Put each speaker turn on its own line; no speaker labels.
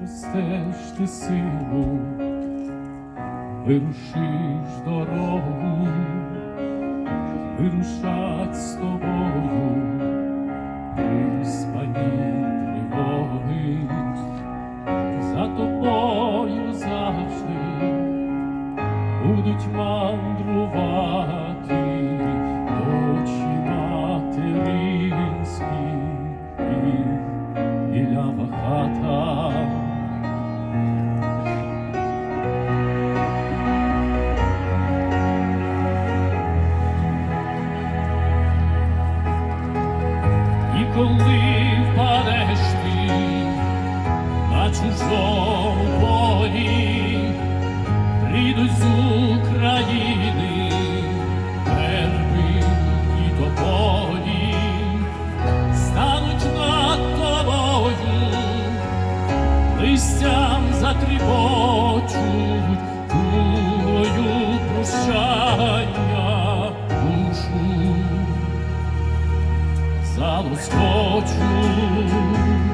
ростеш ти силу, вирушиш дорогу, вирушать з тобою, приспані тривоги, за тобою завжди будуть мандрувати очі материнські. І білява коли впадеш ти на чужому полі, прийдуть з України верби і тополі, стануть над тобою, листям затріпочуть, тулою za nas skoczył.